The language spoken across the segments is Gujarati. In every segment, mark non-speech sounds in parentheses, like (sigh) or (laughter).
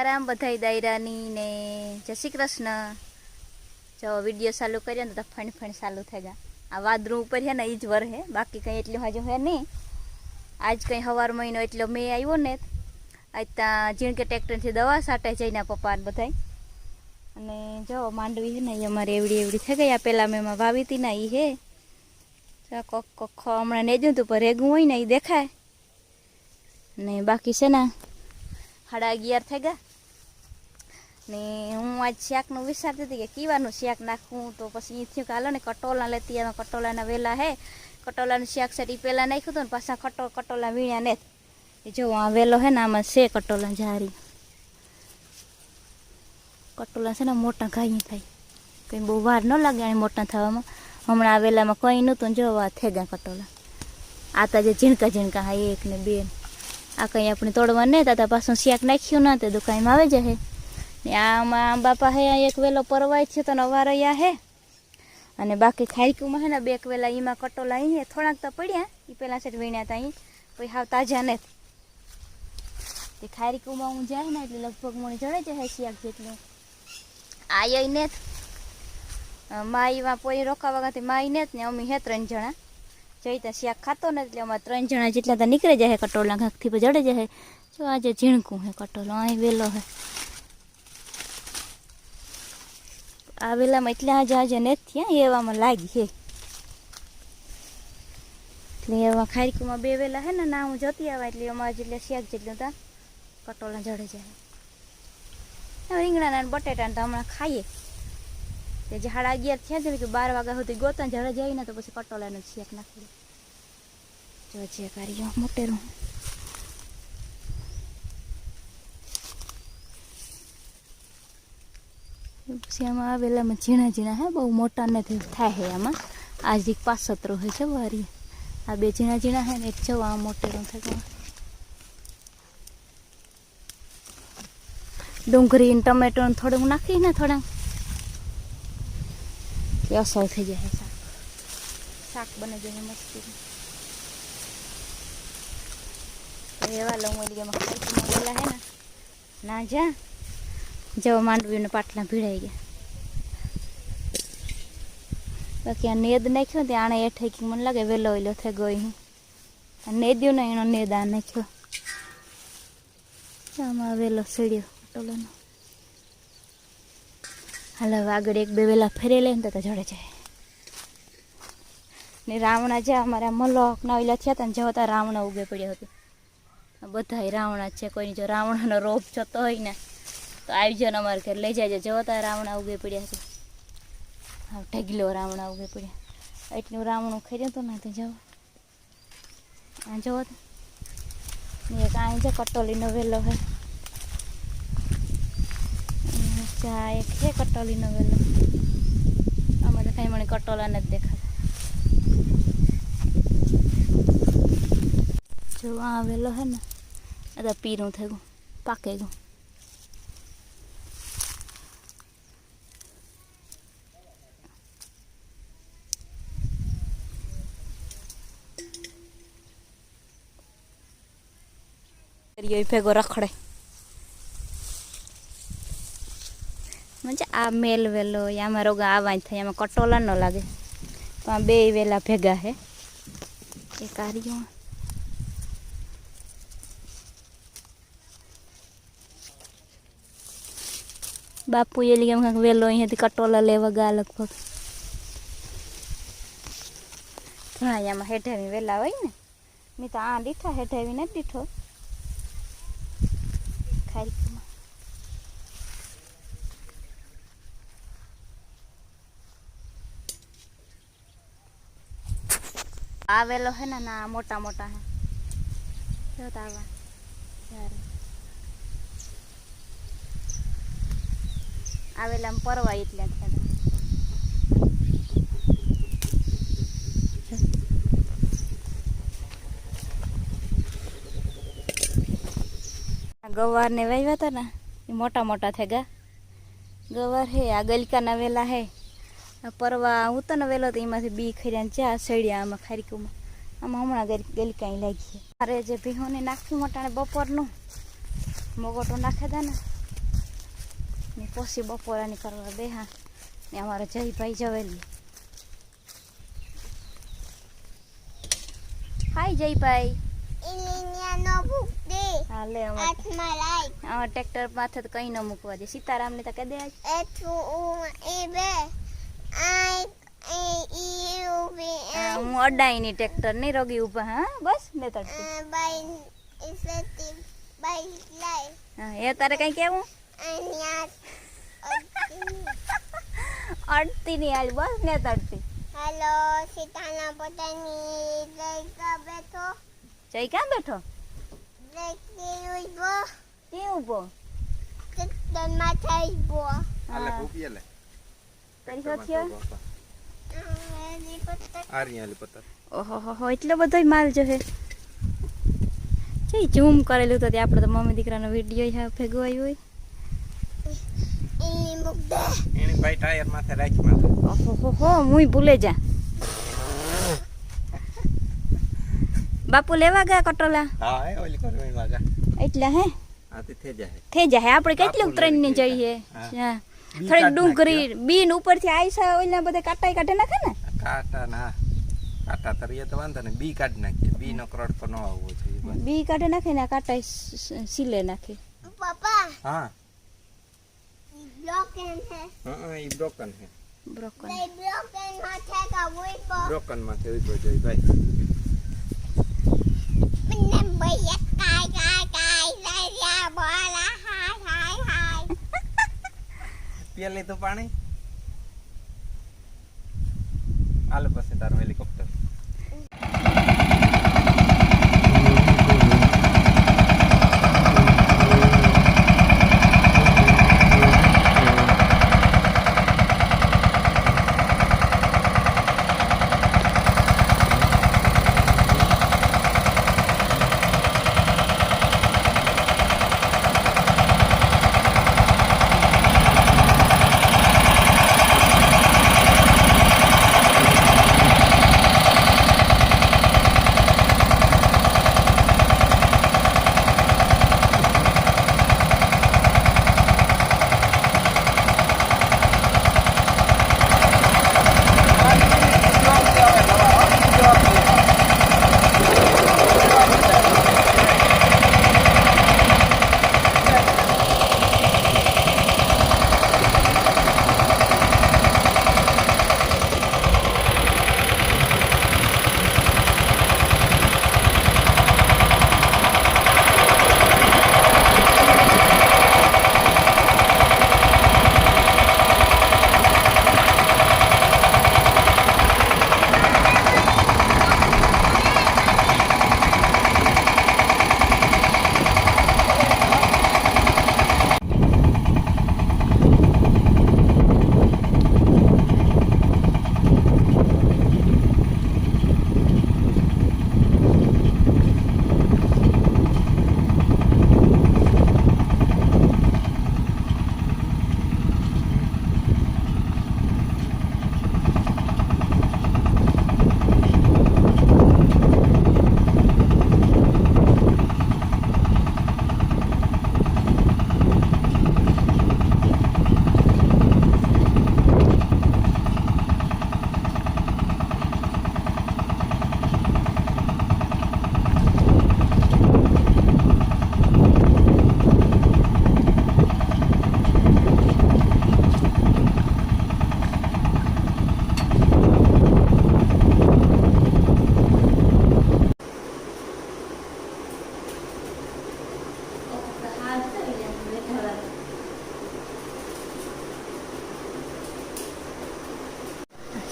સીતારામ બધાય દાયરાની ને જય શ્રી કૃષ્ણ. જો વીડિયો ચાલુ કર્યો ને તો ફણ ફણ ચાલુ થઈ ગયા આ વાદરું ઉપર છે ને એ જ વર હે. બાકી કંઈ એટલું હજુ હે નહીં. આજ કંઈ હવાર મહિનો એટલો મેં આવ્યો ને આજ ત્યાં જીણકે ટ્રેક્ટરથી દવા સાટે જઈને પપ્પા ને બધાય. અને જો માંડવી છે ને એ અમારે એવડી એવડી થઈ ગઈ. આ પહેલાં મેં એમાં વાવી હતી ને એ હે. કોક કોક હમણાં નેજું તું પર રેગું હોય ને એ દેખાય. ને બાકી છે ને સાડા અગિયાર થઈ ગયા. ને હું આજ શાકનું વિચારતી હતી કે કીવાનું શાક નાખવું તો પછી એ થયું કે હાલો ને કટોલા લેતી એમાં કટોલાના વેલા હે. કટોલાનું શાક છે એ પહેલાં નાખ્યું હતું ને પાછા કટો કટોલા વીણ્યા ને જો. આ વેલો હે ને આમાં છે કટોલા જારી. કટોલા છે ને મોટા ઘાઈ થાય. કંઈ બહુ વાર ન લાગે અને મોટા થવામાં. હમણાં વેલામાં કંઈ નહોતું જો આ ગયા કટોલા. આ તા જે ઝીણકા ઝીણકા હા, એક ને બે. આ કંઈ આપણે તોડવા નહીં તા પાછું શાક નાખ્યું ના તે દુકાનમાં આવે જશે. ને આમાં બાપા હે એક વેલો પરવાય છે તો નવારૈયા હે. અને બાકી ખારીકુમાં હે ને બે વેલા એમાં કટોલા અહીં થોડાક તો પડ્યા એ પહેલાં સેટ વીણ્યા હતા અહીં પછી હાવ તાજા ને તે ખારીકુમાં હું જાય ને એટલે લગભગ મને જડે જાય શિયાક જેટલું. આય ને માઈમાં પોઈ રોકાવા ગાતી માઈ ને ને અમે હે ત્રણ જણા. જઈતા શિયાક ખાતો ને એટલે અમારે ત્રણ જણા જેટલા તો નીકળી જાય કટોલના ઘાકથી જડે જાય જો આજે ઝીણકું હે કટોલો અહીં વેલો હે. આ વેલામાં એટલે આજે આજે નથી થયા એવામાં લાગી હે એટલે એવા ખારકીમાં બે વેલા હે ને, ના હું જતી આવા, એટલે અમારે જેટલે શાક જેટલું તા કટોલા જડે જાય રીંગણાના બટેટાને તો હમણાં ખાઈએ. તે જે સાડા અગિયાર થયા છે કે બાર વાગ્યા સુધી ગોતા જડે જાય ને તો પછી કટોલાનું શેક નાખી જો જે કાર્ય મોટેરું પછી આમાં આવેલામાં ઝીણા ઝીણા હે, બહુ મોટા નથી, થાય છે આમાં. આ જ એક પાસતરો હોય છે વારી. આ બે ઝીણા ઝીણા હે ને એક જવા મોટેરું થાય ડુંગળી ને ટમેટો ને થોડુંક નાખીને થોડાક એ અસર થઈ જાય શાક. શાક બને જાય મસ્તી. એવા લઉં એમાં મોટેલા હે ને. ના જા. જેવા માંડવીના પાટલા ભીડાઈ ગયા. બાકી આ નેદ નાખ્યો તે આણે એઠે કે મને લાગે વેલો વેલો થઈ ગયો અહીં. નેદ્યો ને એનો નેદ આ નાખ્યો. આમાં વેલો સીડ્યો ટોલોનો હાલ હવે આગળ એક બે વેલા ફેરી લઈને તો જડે જાય. ને રાવણા જે અમારા મલોક ના ઓલા થયા હતા ને જેવા ત્યાં રાવણા ઉગે પડ્યો હતો. બધા રાવણા છે, કોઈની જો રાવણાનો રોપ જતો હોય ને. તો આવી ને અમારે ઘરે. લઈ જાય જવો ત્યાં રાવણા ઉગે પડ્યા છે. હા ઢગલો રાવણા ઉગે પડ્યા. એટલું રાવણું ખાઈ તો ને તો જાઓ. આ જવો તો. એક અહીં છે કટોલીનો વેલો હે ચા એક છે કટોલીનો વેલો. આમાં તો કાંઈ મને કટોલા નથી દેખાતા. જો આ વેલો હે ને. આ તો પીરું થઈ ગયું પાકે ગયું. કરીએ ભેગો રખડે આ મેલ વેલો આમાં રોગા આવાય થાય આમાં કટોલા ન લાગે આ બે વેલા ભેગા હે એ કાર્યો બાપુ એલી લીધે કાંઈક વહેલો અહીંયાથી કટોલા લેવા ગયા લગભગ હા અહીંયામાં હેઠાવી વેલા હોય ને મેં તો આ દીઠા હેઠાવી નથી દીઠો ખારીકમાં આવેલો હે ને ના, મોટા મોટા હે. જોતા આવા જ્યારે. આવેલા આમ પરવાય એટલે થયા ગવાર ને વાવ્યા હતા ને, એ મોટા મોટા થઈ ગયા ગવાર હે, આ ગલકાના વેલા હે. પરવા ઉતરનો વેલો તો એમાંથી બી ખર્યા ને ચા સડ્યા આમાં ખારીકુમાં આમાં હમણાં ગલકા લાગી મારે જે ભીહોને નાખ્યું મોટાને બપોરનું, મોગોટો નાખે હતા ને. પોસી બપોરાની કરવા બે હા ને અમારા જયભાઈ જવેલી. હાય જયભાઈ. ટ્રેક્ટર માથે તો કંઈ ન મૂકવા દે. સીતારામને તો કહી દે હું અડાઈ અડાઈની ટ્રેક્ટર નહીં રોગી ઊભા હા બસ ને હા એ તારે કંઈ કેવું અડતી નહીં હાલ બસ ને તડતી હેલો સીતાના પોતાની બેઠો. જઈ ક્યાં બેઠો? જઈકી ઊભો? તન માથે ઊભો આલે હા. આલે ઓહો હો હો એટલો બધો માલ જો હે. છે ઝૂમ કરેલું તો તે આપણે તો મમ્મી દીકરાનો વીડિયો હા ભેગો આવ્યો હોય. એની મુક દે. એની ભાઈ ટાયર માથે રાખી માથે. ઓહો હો હો ભૂલે જા. બાપુ લેવા ગયા કટોલા? હા એ ઓલી કરવી વાગા એટલા હે? આથી થઈ જાય. થઈ જાય આપણે કેટલું ત્રણની જઈએ? હા. હા. બી થોડીક ડુંગરી બીન ઉપરથી આઈસા ઓલા બધા કાટા કાઢે નાખે ને? કાંટા ના. કાંટા તરીએ તો વાંધો ને બી કાઢી નાખીએ. બી નો ક્રોડ તો ન આવવો જોઈએ બી કાઢે નાખે ને આ કાટાઈ સ- સ- નાખે. હા. હે હા ઈ બ્રોકન કા ઊભો ભાઈ મને ભૈયા કાય કાય કાય લાયા બોલા હાય હાય હાય તો પાણી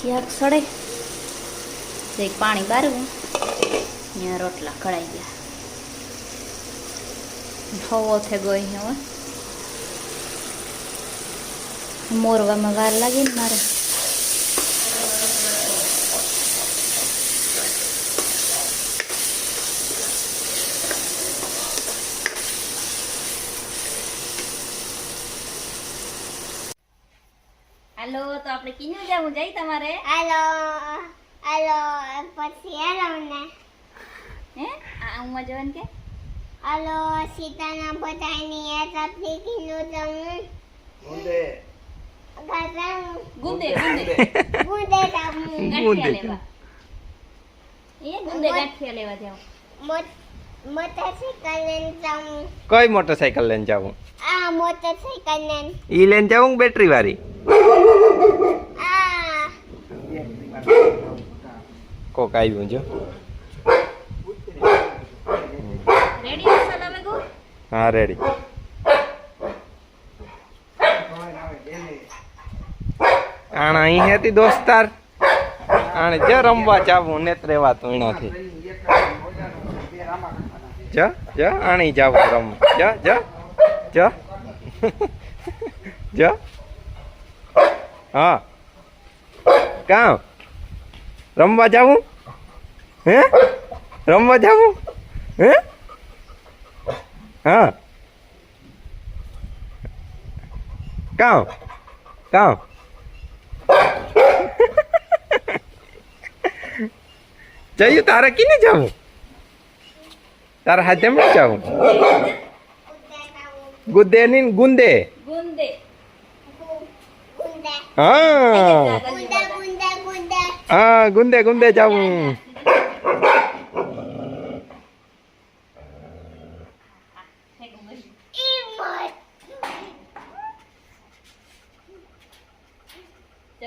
શાક સડે જઈ પાણી બારવું. ત્યાં રોટલા કળાઈ ગયા. હવો થઈ ગયો હવે મોરવામાં વાર લાગી ને મારે. હાલો તો આપણે કિન્યું જવું જઈ તમારે? હેલો હેલો પછી હેલો ને. હે? આ ઉમા જવાનું કે? હેલો સીતાના બધાની એ સબ્જી જાઉં જમું ગુંદે. ગુંદે ગુંદે. ગુંદે. જાવું ગુંદે. લેવા. એ ગુંદે ગાંઠિયા લેવા જાવ મોટ મોટરસાઇકલ લઈને જાઉં. કઈ મોટરસાયકલ લઈને જાઉં આ મોટરસાઇકલ લઈને. ઈ લઈને જાઉં બેટરી વાળી? કોક આવ્યું જો. હા રેડી આણા અહીં હતી દોસ્તાર. આણે જ રમવા જાવું ને તો એનાથી જ જ આણી જાવું રમ જ જ જ. જ. હા. કાં? રમવા જાવું હે? રમવા જાવું હે? હા. કાં? કાં? જઈએ, તારે કીને જવું તારા હાથે જવું ગુદ્દે ની ગુંદે. હા. હા ગુંદે ગુંદે જાઉં.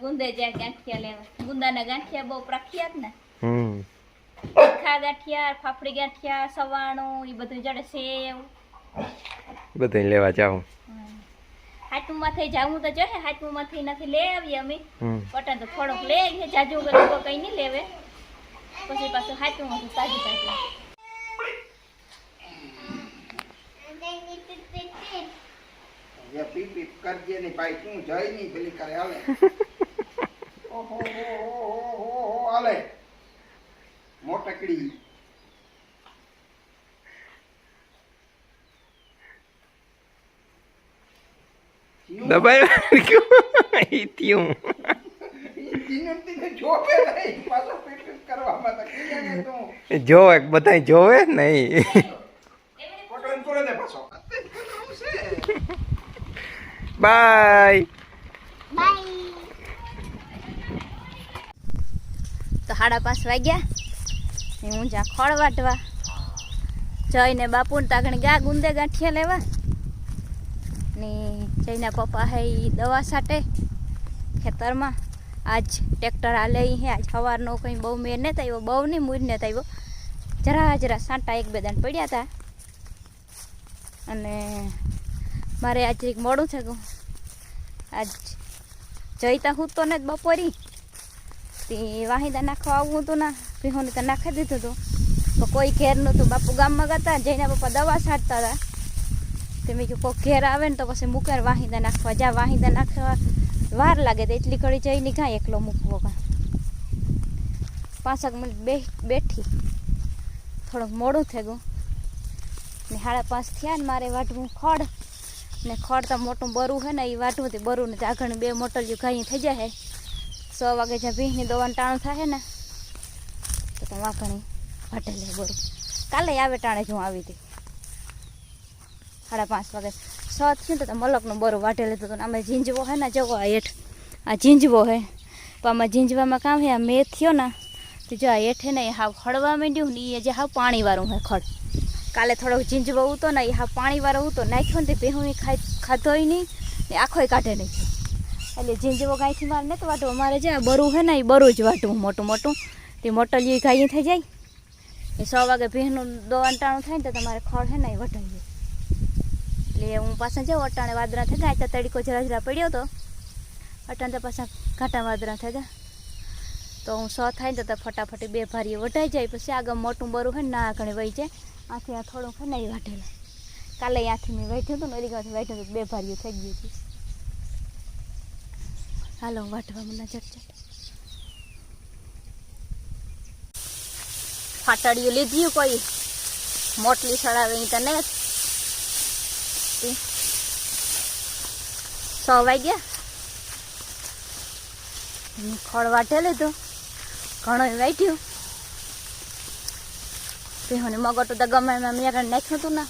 ગુંદે જ્યાં ગાંઠિયા લેવા. ગુંદાના ગાંઠિયા બહુ પ્રખ્યાત ને. હમ. તીખા ગાંઠિયા ફાફડી ગાંઠિયા સવાણું એ બધું જડે સેવ. બધું લેવા જાવું માંથી જાવું તો જોઈએ હાથમાંથી નથી લઈ આવીએ અમે. પટન તો થોડોક લઈ આવીએ જાજુ લોકો કઈ નહીં લેવે. પછી પાછું હાથમાં માંથી સાજી પીપી એ પી પી કરજે ની ભાઈ તું જઈ ની પેલી કરે હાલે. (laughs) ઓહો હો હો હો હો હાલે. મોટકડી. દબાઈ ઈ થયું જીનતી જોવે બધા જોવે નહીં બાય તો સાડા પાંચ વાગ્યા. હું જ્યાં ખોળ વાટવા જઈને બાપુને તાગણ ગા ગુંદે ગાંઠિયા લેવા. ને જઈને પપ્પા હે દવા છાંટે ખેતરમાં. આજ ટ્રેક્ટર આ લઈ હે, આજ સવારનો કંઈ બહુ મેર ને થયો બહુ નહીં મૂર ને થયો જરા જરા સાંટા એક બે દાન પડ્યા હતા અને મારે આજ એક મોડું છે ગયું આજ જઈતા હું તો ને જ બપોરી. તે વાહિદા નાખવા આવવું હતું ના પીહોને તો નાખી દીધું હતું તો કોઈ ઘેર નહોતું, બાપુ ગામમાં ગતા, જઈને પપ્પા દવા છાંટતા હતા તે મેં કીધું કોઈ ઘેર આવે ને તો પછી મૂકે વાહિંદા નાખવા. જા, વાહિંદા નાખવા વાર લાગે તો એટલી ઘડી જઈને કાંઈ એકલો મૂકવો કાં પાંચક મિનિટ બે, બેઠી. થોડુંક મોડું થઈ ગયું. ને સાડા પાંચ થયા ને મારે વાટવું ખડ. ને ખડ તો મોટું બરું છે ને એ વાટવું તે બરું ને આગળ બે મોટલિયું ઘાઈ થઈ જાય સો વાગે જ્યાં ભીંની દવાનું ટાણું થાય ને, તો વાઘણી વાટેલે બરું. કાલે આવે ટાણે હું આવી હતી. સાડા પાંચ વાગે. છ થયું તો મલકનો બરો વાટે લેતો હતો આમાં ઝીંજવો હે ને જવો આ હેઠ. આ ઝીંજવો હે. પણ આમાં ઝીંજવામાં કામ હે? આ મેં થયો ને, તો જો આ હેઠે ને એ હાવ હળવા માંડ્યું ને એ જે હાવ પાણીવાળું હે ખડ. કાલે થોડોક ઝીંજવો ઉતો ને એ હાવ પાણીવાળો ઉતો નાખ્યો ને તે ભેહું ખાઈ ખાધોય નહીં ને આખોય કાઢે નહીં એટલે ઝીંજવો ગાયથી મારે નથી વાટવું અમારે જે આ બરું હે ને એ બરું જ વાટવું મોટું મોટું. તે મોટલિયું ગાય થઈ જાય. એ સો વાગે ભેહનું દોવાનું ટાણું થાય ને તો તમારે ખડ હે ને એ વટાઈ એટલે હું પાછા જાઉં, અટાણે વાદરા થઈ ગયા ત્યાં તડીકો જરા જરા પડ્યો હતો અટાણે તો પાછા ઘાટા વાદરા થઈ ગયા તો હું સો થાય ને તો ફટાફટ બે ભારીઓ વટાઈ જાય, પછી આગળ મોટું બરું હોય ને, ના આગળ વહી જાય. આથી આ થોડું હોય ને એ વાટેલા કાલે અહીંયાથી મેં વાટ્યું હતું ને ઓરીગાથી વાટ્યું હતું બે ભારીઓ થઈ ગયું હતું. હાલો વાટવા મને ઝટઝટ ફાટડીયું લીધી કોઈ મોટલી સડાવે તો ને સો વાગ્યા. ખળ વાટે લીધું. ઘણો વાટ્યું પીહોને મગટું તો ગમે એમાં મેં નાખ્યું હતું ને.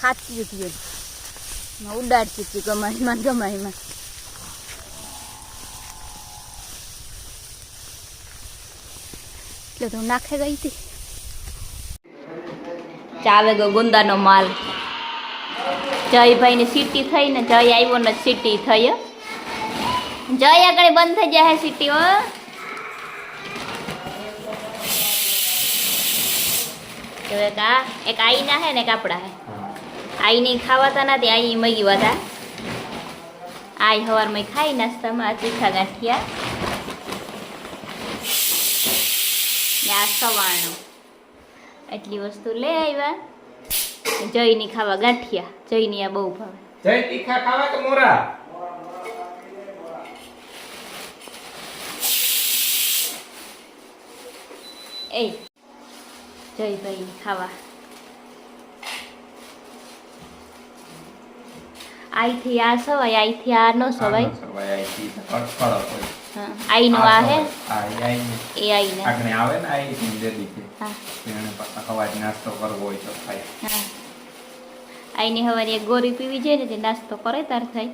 ખાતી હતી ઉડાડતી હતી ગમાઈમાં ગમાઈમાં એટલે તો નાખે ગઈ હતી. ચાવે ગયો ગુંદાનો માલ. જયભાઈ ની સીટી થઈ ને જય આવ્યો ને સીટી થઈ જય આગળ બંધ થઈ જાય સીટી હો. એક આ, એક આઈના હે ને કાપડા હે. આઈ નહીં ખાવાતા નથી, આઈ મગી હતા આઈ હવારમાં ખાઈ નાસ્તામાં ચીઠા ગાંઠિયા. આ સવાણું એટલી વસ્તુ લઈ આવ્યા જયની ખાવા ગાંઠિયા. જયની આ બહુ ભાવે. જય તીખા ખાવા કે મોરા? એ જયભાઈ ખાવા. આઈથી આ સવાય આઈથી આ ન સવાય. સવાય આઈ કડકડ હોય. હા. નો આ હે? આ આઈ એ આઈને આગને આવે ને આઈ સમજે દીકે હા. એને હવાજ નાસ્તો કરવો હોય તો ખાય. હા. આઈની હવારે એક ગોરી પીવી જાય ને તે નાસ્તો કરે તાર થાય.